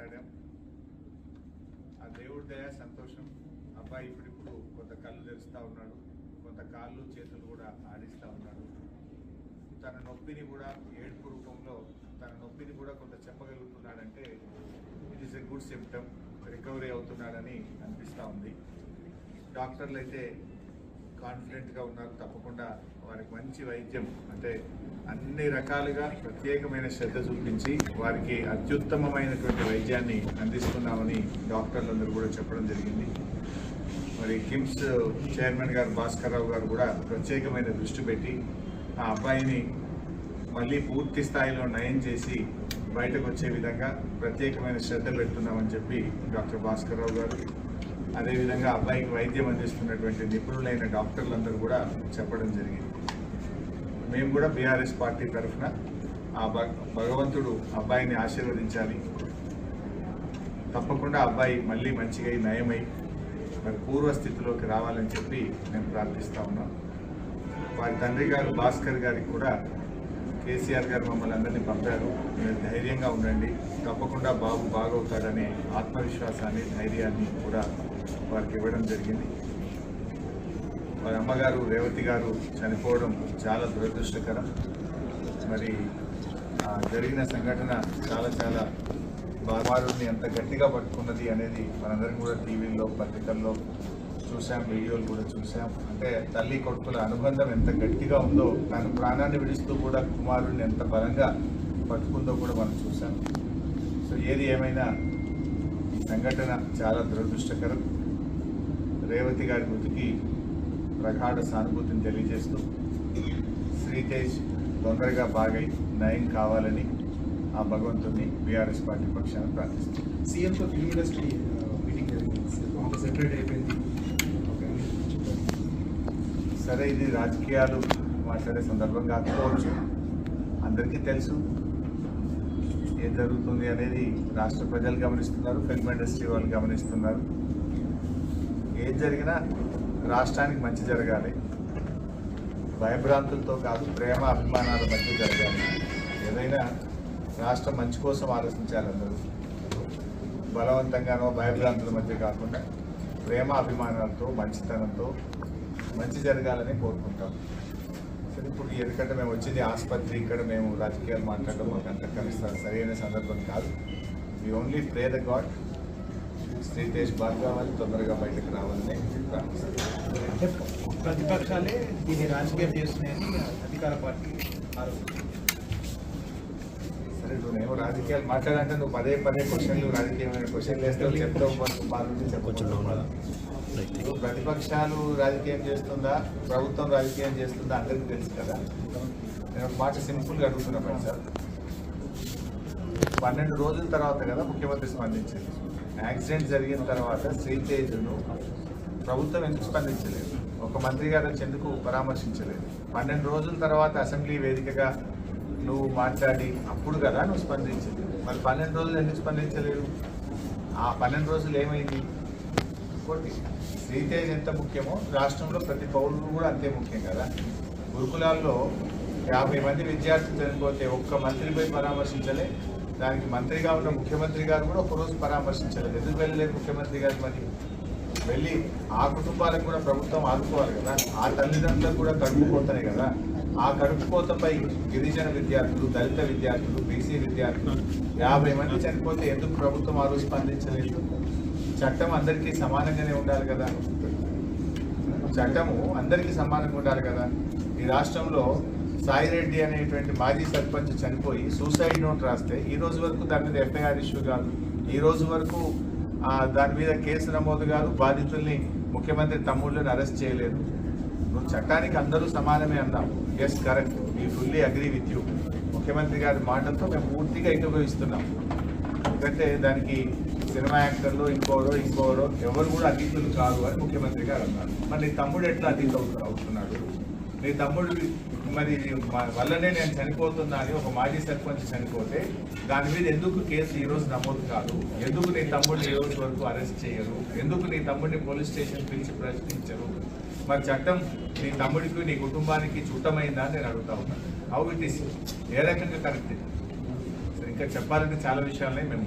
మాట్లాడాం. ఆ దేవుడి దయ సంతోషం. అబ్బాయి ఇప్పుడిప్పుడు కొంత కళ్ళు తెరుస్తూ ఉన్నాడు. కొంత కాళ్ళు చేతులు కూడా ఆడిస్తూ ఉన్నాడు. తన నొప్పిని కూడా ఏడుపు రూపంలో తన నొప్పిని కూడా కొంత చెప్పగలుగుతున్నాడంటే it is a good symptom recovery అవుతున్నాడని అనిపిస్తూ ఉంది. డాక్టర్లు అయితే కాన్ఫిడెంట్గా ఉన్నారు. తప్పకుండా వారికి మంచి వైద్యం అంటే అన్ని రకాలుగా ప్రత్యేకమైన శ్రద్ధ చూపించి వారికి అత్యుత్తమమైనటువంటి వైద్యాన్ని అందిస్తున్నామని డాక్టర్లందరూ కూడా చెప్పడం జరిగింది. మరి కిమ్స్ చైర్మన్ గారు భాస్కర్ రావు గారు కూడా ప్రత్యేకమైన దృష్టి పెట్టి ఆ అబ్బాయిని మళ్ళీ పూర్తి స్థాయిలో నయం చేసి బయటకు వచ్చే విధంగా ప్రత్యేకమైన శ్రద్ధ పెడుతున్నామని చెప్పి డాక్టర్ భాస్కర్ రావు గారు అదేవిధంగా అబ్బాయికి వైద్యం అందిస్తున్నటువంటి నిపుణులైన డాక్టర్లందరూ కూడా చెప్పడం జరిగింది. మేము కూడా బీఆర్ఎస్ పార్టీ తరఫున ఆ భగ- భగవంతుడు అబ్బాయిని ఆశీర్వదించాలి. తప్పకుండా అబ్బాయి మళ్ళీ మంచిగా నయమై మరి పూర్వస్థితిలోకి రావాలని చెప్పి మేము ప్రార్థిస్తా ఉన్నాం. వారి తండ్రి గారు భాస్కర్ గారికి కూడా కేసీఆర్ గారు మమ్మల్ని అందరినీ పంపారు. మీరు ధైర్యంగా ఉండండి. తప్పకుండా బాబు బాగవుతాడనే ఆత్మవిశ్వాసాన్ని ధైర్యాన్ని కూడా వారికి ఇవ్వడం జరిగింది. వారి అమ్మగారు రేవతి గారు చనిపోవడం చాలా దురదృష్టకరం. మరి ఆ జరిగిన సంఘటన చాలా చాలా బామారుని ఎంత గట్టిగా పట్టుకున్నది అనేది మనందరం కూడా టీవీల్లో పత్రికల్లో చూసాం వీడియోలు కూడా చూసాం అంటే తల్లి కొడుకుల అనుబంధం ఎంత గట్టిగా ఉందో తన ప్రాణాన్ని విడుస్తూ కూడా కుమారుడిని ఎంత బలంగా పట్టుకుందో కూడా మనం చూసాం సో ఏది ఏమైనా ఈ సంఘటన చాలా దురదృష్టకరం. రేవతి గారి మృతికి ప్రగాఢ సానుభూతిని తెలియజేస్తూ శ్రీతేజ్ తొందరగా బాగై నయం కావాలని ఆ భగవంతుని బీఆర్ఎస్ పార్టీ పక్షాన ప్రార్థిస్తుంది సీఎంతో ఫిల్మ్ ఇండస్ట్రీ మీటింగ్ జరిగింది. సెపరేట్ అయిపోయింది. సరే ఇది రాజకీయాలు మాట్లాడే సందర్భం కాకపోవచ్చు. అందరికీ తెలుసు ఏం జరుగుతుంది అనేది రాష్ట్ర ప్రజలు గమనిస్తున్నారు ఫిల్మ్ ఇండస్ట్రీ వాళ్ళు గమనిస్తున్నారు. ఏం జరిగినా రాష్ట్రానికి మంచి జరగాలి. భయభ్రాంతులతో కాదు ప్రేమ అభిమానాల మధ్య జరగాలి. ఏదైనా రాష్ట్రం మంచి కోసం ఆలోచించాలి అందరూ. బలవంతంగానో భయభ్రాంతుల మధ్య కాకుండా ప్రేమ అభిమానాలతో మంచితనంతో మంచి జరగాలని కోరుకుంటాం. సరే ఇప్పుడు ఎందుకంటే మేము వచ్చింది ఆసుపత్రి ఇక్కడ మేము రాజకీయాలు మాట్లాడడం మాకు అంత కలుస్తారు సరైన సందర్భం కాదు. We only pray the god Sritesh బాగా కావాలి తొందరగా బయటకు రావాలని ప్రార్థిస్తాం ప్రతిపక్షాలే దీన్ని రాజకీయం చేస్తున్నాయని అధికార పార్టీ ఆరోపణ రాజకీయాలు మాట్లాడంటే నువ్వు పదే పదే క్వశ్చన్లు రాజకీయమైన క్వశ్చన్లు వేస్తావు చెప్తావు ప్రతిపక్షాలు రాజకీయం చేస్తుందా? ప్రభుత్వం రాజకీయం చేస్తుందా? అందరికీ తెలుసు కదా. నేను ఒక మాట సింపుల్గా అడుగుతున్నా సార్. పన్నెండు రోజుల తర్వాత కదా ముఖ్యమంత్రి స్పందించింది. యాక్సిడెంట్ జరిగిన తర్వాత శ్రీతేజును ప్రభుత్వం ఎందుకు స్పందించలేదు? ఒక మంత్రి గారు ఎందుకు పరామర్శించలేదు? పన్నెండు రోజుల తర్వాత అసెంబ్లీ వేదికగా నువ్వు మాట్లాడి అప్పుడు కదా నువ్వు స్పందించింది. మరి పన్నెండు రోజులు ఎందుకు స్పందించలేదు? ఆ పన్నెండు రోజులు ఏమైంది? ఇంకోటి శ్రీతేజ్ ఎంత ముఖ్యమో రాష్ట్రంలో ప్రతి పౌరుడు కూడా అంతే ముఖ్యం కదా. గురుకులాల్లో యాభై మంది విద్యార్థులు చనిపోతే ఒక్క మంత్రి పరామర్శించలే. దానికి మంత్రిగా ఉన్న ముఖ్యమంత్రి గారు కూడా ఒకరోజు పరామర్శించలేదు. ఎందుకు వెళ్ళలేదు ముఖ్యమంత్రి గారు మరి? వెళ్ళి ఆ కుటుంబాలకు కూడా ప్రభుత్వం ఆదుకోవాలి కదా. ఆ తల్లిదండ్రులకు కూడా కడుపు కదా. ఆ కడుపుకోతపై గిరిజన విద్యార్థులు దళిత విద్యార్థులు బీసీ విద్యార్థులు యాభై మంది చనిపోతే ఎందుకు ప్రభుత్వం ఆ రోజు స్పందించలేదు? చట్టం అందరికీ సమానంగానే ఉండాలి కదా? చట్టము అందరికీ సమానంగా ఉండాలి కదా? ఈ రాష్ట్రంలో సాయిరెడ్డి అనేటువంటి మాజీ సర్పంచ్ చనిపోయి సూసైడ్ నోట్ రాస్తే ఈ రోజు వరకు దాని మీద ఎఫ్ఐఆర్ ఇష్యూ కాదు. ఈ రోజు వరకు దాని మీద కేసు నమోదు కాదు. బాధితుల్ని ముఖ్యమంత్రి తమ్ముళ్ళని అరెస్ట్ చేయలేదు. నువ్వు చట్టానికి అందరూ సమానమే అన్నావు. Yes correct we fully agree with you ముఖ్యమంత్రి గారి మాటలతో మేము పూర్తిగా ఏకీభవిస్తున్నాం. ఎందుకంటే దానికి సినిమా యాక్టర్లు ఇంకోరో ఇంకోరో ఎవరు కూడా అతీతులు కాదు అని ముఖ్యమంత్రి గారు అన్నారు. మరి నీ తమ్ముడు ఎట్లా అతీత అవుతున్నాడు? నీ తమ్ముడు మరి మా వల్లనే నేను చనిపోతున్నా అని ఒక మాజీ సర్పంచ్ చనిపోతే దాని మీద ఎందుకు కేసు ఈ రోజు నమోదు కాదు? ఎందుకు నీ తమ్ముడిని ఈ రోజు వరకు అరెస్ట్ చేయరు? ఎందుకు నీ తమ్ముడిని పోలీస్ స్టేషన్ పిలిచి ప్రశ్నించరు? మరి చట్టం నీ తమ్ముడికి నీ కుటుంబానికి చుట్టమైందా నేను అడుగుతా ఉన్నాను హౌ ఇట్ ఈస్ ఏ రకంగా కరెక్ట్ ఇంకా చెప్పాలంటే చాలా విషయాలనే మేము